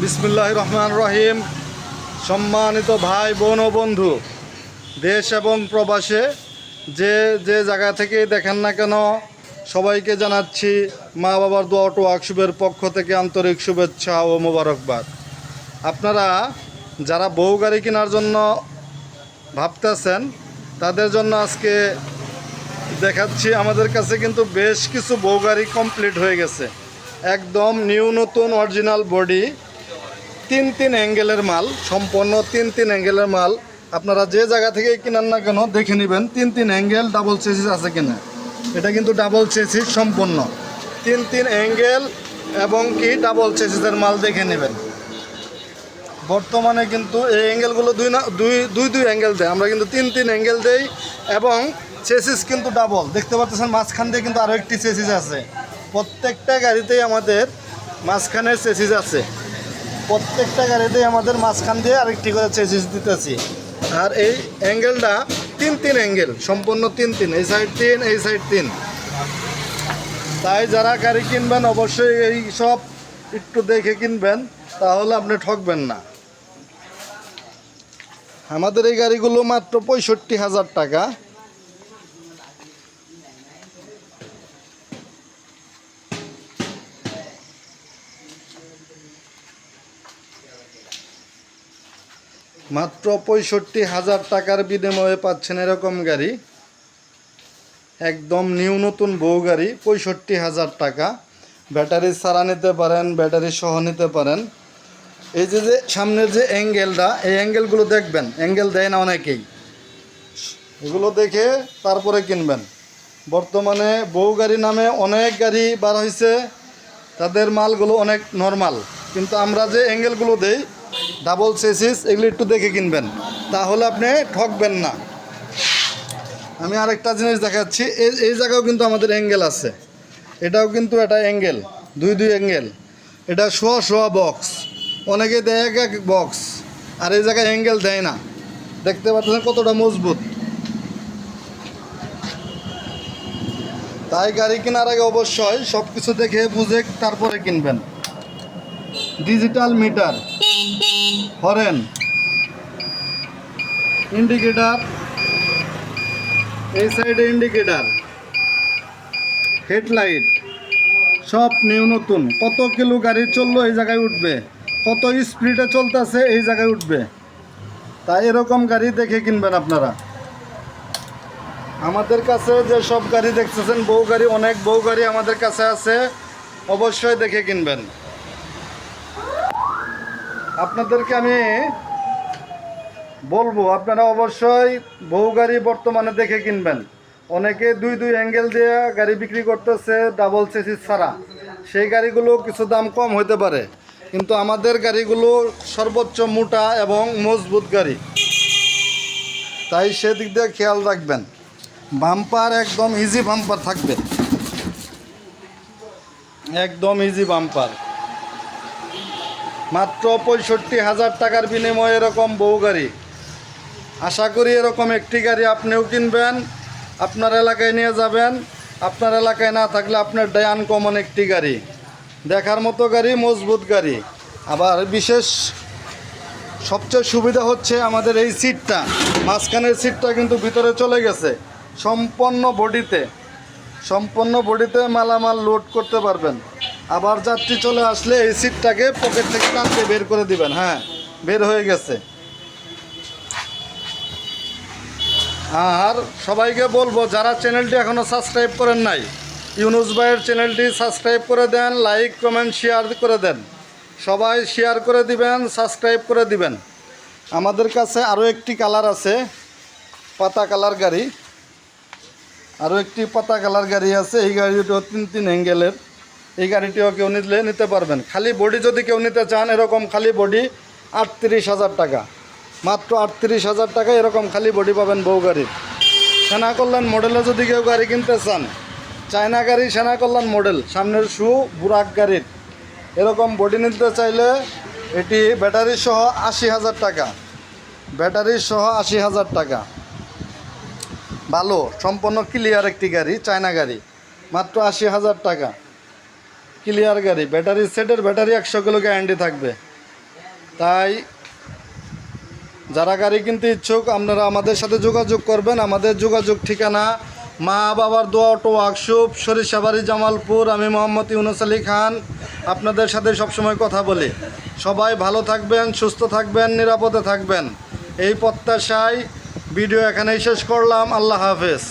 বিসমুল্লাহ রহমান রহিম সম্মানিত ভাই, বোন ও বন্ধু, দেশ এবং প্রবাসে যে যে জায়গা থেকে দেখেন না কেন, সবাইকে জানাচ্ছি মা বাবার দোয়া অটো ওয়ার্কশপের পক্ষ থেকে আন্তরিক শুভেচ্ছা ও মোবারকবাদ। আপনারা যারা বউ গাড়ি কেনার জন্য ভাবতেছেন, তাদের জন্য আজকে দেখাচ্ছি আমাদের কাছে কিন্তু বেশ কিছু বউ গাড়ি কমপ্লিট হয়ে গেছে। একদম নিউ, নতুন, অরিজিনাল বডি। তিন তিন অ্যাঙ্গেলের মাল, সম্পূর্ণ তিন তিন অ্যাঙ্গেলের মাল। আপনারা যে জায়গা থেকে কিনান না কেন, দেখে নেবেন তিন তিন অ্যাঙ্গেল ডাবল চেসিস আছে কিনা। এটা কিন্তু ডাবল চেসিস সম্পূর্ণ। তিন তিন অ্যাঙ্গেল এবং কি ডাবল চেসিসের মাল দেখে নেবেন। বর্তমানে কিন্তু এই অ্যাঙ্গেলগুলো দুই না দুই দুই দুই অ্যাঙ্গেল দেয়। আমরা কিন্তু তিন তিন অ্যাঙ্গেল দেই এবং চেসিস কিন্তু ডাবল দেখতে পাচ্ছেন মাঝখান দিয়ে কিন্তু আরও একটি চেসিস আছে। প্রত্যেকটা গাড়িতেই আমাদের মাঝখানের চেসিস আছে। প্রত্যেকটা গাড়িতে আমাদের মাঝখান দিয়ে আরেকটি করে চেসিস দিতেছি। আর এই অ্যাঙ্গেলটা তিন তিন অ্যাঙ্গেল সম্পূর্ণ তিন তিন, এই সাইড তিন, এই সাইড তিন। তাই যারা গাড়ি কিনবেন, অবশ্যই এই সব একটু দেখে কিনবেন, তাহলে আপনি ঠকবেন না। আমাদের এই গাড়িগুলো মাত্র পঁয়ষট্টি হাজার টাকা। মাত্র পঁয়ষট্টি হাজার টাকার বিনিময়ে পাচ্ছেন এরকম গাড়ি। একদম নিউ নতুন বউ গাড়ি, পঁয়ষট্টি হাজার টাকা। ব্যাটারি সারা নিতে পারেন, ব্যাটারি সহ নিতে পারেন। এই যে যে সামনের যে অ্যাঙ্গেলটা, এই অ্যাঙ্গেলগুলো দেখবেন। অ্যাঙ্গেল দেয় না অনেকেই। এগুলো দেখে তারপরে কিনবেন। বর্তমানে বউ গাড়ি নামে অনেক গাড়ি বার হয়েছে তাদের মালগুলো অনেক নর্মাল কিন্তু আমরা যে অ্যাঙ্গেলগুলো দেই ডাবল সেসিস এগুলো একটু দেখে কিনবেন। তাহলে আপনি ঠকবেন না। আমি আরেকটা জিনিস দেখাচ্ছি এই এই জায়গাও কিন্তু আমাদের অ্যাঙ্গেল আছে। এটাও কিন্তু একটা অ্যাঙ্গেল দুই দুই অ্যাঙ্গেল এটা শোয়া শোয়া বক্স অনেকে দেয় এক এক বক্স আর এই জায়গায় অ্যাঙ্গেল দেয় না। দেখতে পাচ্ছেন কতটা মজবুত। তাই গাড়ি কেনার আগে অবশ্যই সব কিছু দেখে বুঝে তারপরে কিনবেন। ডিজিটাল মিটার, হরেন, ইন্ডিকেটার, এই সাইডে ইন্ডিকেটার, হেডলাইট, সব নিউ নতুন। কত কিলো গাড়ি চলল এই জায়গায় উঠবে? কত স্পিডে চলতেছে এই জায়গায় উঠবে? তাই এরকম গাড়ি দেখে কিনবেন আপনারা। আমাদের কাছে যে সব গাড়ি দেখতেছেন, বউ গাড়ি, অনেক বউ গাড়ি আমাদের কাছে আছে, অবশ্যই দেখে কিনবেন। আপনাদেরকে আমি বলব, আপনারা অবশ্যই বহু গাড়ি বর্তমানে দেখে কিনবেন। অনেকে দুই দুই অ্যাঙ্গেল দিয়ে গাড়ি বিক্রি করতেছে ডাবল চেসিস ছাড়া। সেই গাড়িগুলো কিছু দাম কম হতে পারে, কিন্তু আমাদের গাড়িগুলো সর্বোচ্চ মোটা এবং মজবুত গাড়ি। তাই সেদিক দিয়ে খেয়াল রাখবেন। বাম্পার একদম ইজি বাম্পার থাকবে। একদম ইজি বাম্পার। মাত্র পঁয়ষট্টি হাজার টাকার বিনিময়ে এরকম বহু গাড়ি। আশা করি এরকম একটি গাড়ি আপনিও কিনবেন, আপনার এলাকায় নিয়ে যাবেন। আপনার এলাকায় না থাকলে আপনার ডায়ান কমন একটি গাড়ি। দেখার মতো গাড়ি, মজবুত গাড়ি। আবার বিশেষ সবচেয়ে সুবিধা হচ্ছে আমাদের এই সিটটা মাঝখানের সিটটা কিন্তু ভিতরে চলে গেছে। সম্পন্ন বডিতে সম্পন্ন বডিতে মালামাল লোড করতে পারবেন। আবার যাত্রী চলে আসলে এই সিটটাকে পকেট থেকে টানতে বের করে দিবেন হ্যাঁ বের হয়ে গেছে। আর সবাইকে বলব, যারা চ্যানেলটি এখনও সাবস্ক্রাইব করেন নাই, ইউনুস ভাইয়ের চ্যানেলটি সাবস্ক্রাইব করে দেন লাইক কমেন্ট শেয়ার করে দেন। সবাই শেয়ার করে দিবেন সাবস্ক্রাইব করে দিবেন। আমাদের কাছে আরও একটি কালার আছে, পাতা কালার গাড়ি। আরও একটি পাতা কালার গাড়ি আছে, এই গাড়িটিও তিন তিন অ্যাঙ্গেলের এই গাড়িটিও কেউ নিলে নিতে পারবেন। খালি বডি যদি কেউ নিতে চান, এরকম খালি বডি আটত্রিশ হাজার টাকা। মাত্র আটত্রিশ হাজার টাকা এরকম খালি বডি পাবেন বউ গাড়ির। সেনা কল্যাণ মডেলে যদি কেউ গাড়ি কিনতে চান, চায়না গাড়ি সেনা কল্যাণ মডেল, সামনের শু বুরাক গাড়ির। এরকম বডি নিতে চাইলে এটি ব্যাটারি সহ আশি হাজার টাকা। ব্যাটারি সহ আশি হাজার টাকা। ভালো, সম্পূর্ণ ক্লিয়ার একটি গাড়ি, চায়না গাড়ি। মাত্র আশি হাজার টাকা। ক্লিয়ার গাড়ি। ব্যাটারি সেটের ব্যাটারি একশো কিলো গ্যারান্টি থাকবে। তাই যারা গাড়ি কিনতে ইচ্ছুক, আপনারা আমাদের সাথে যোগাযোগ করবেন। আমাদের যোগাযোগ ঠিকানা মা বাবার দোয়া অটো ওয়ার্কশপ, সরিষাবাড়ি, জামালপুর। আমি মোহাম্মদ ইউনুস আলী খান, আপনাদের সাথে সবসময় কথা বলি। সবাই ভালো থাকবেন, সুস্থ থাকবেন, নিরাপদে থাকবেন। এই প্রত্যাশায় ভিডিও এখানেই শেষ করলাম। আল্লাহ হাফেজ।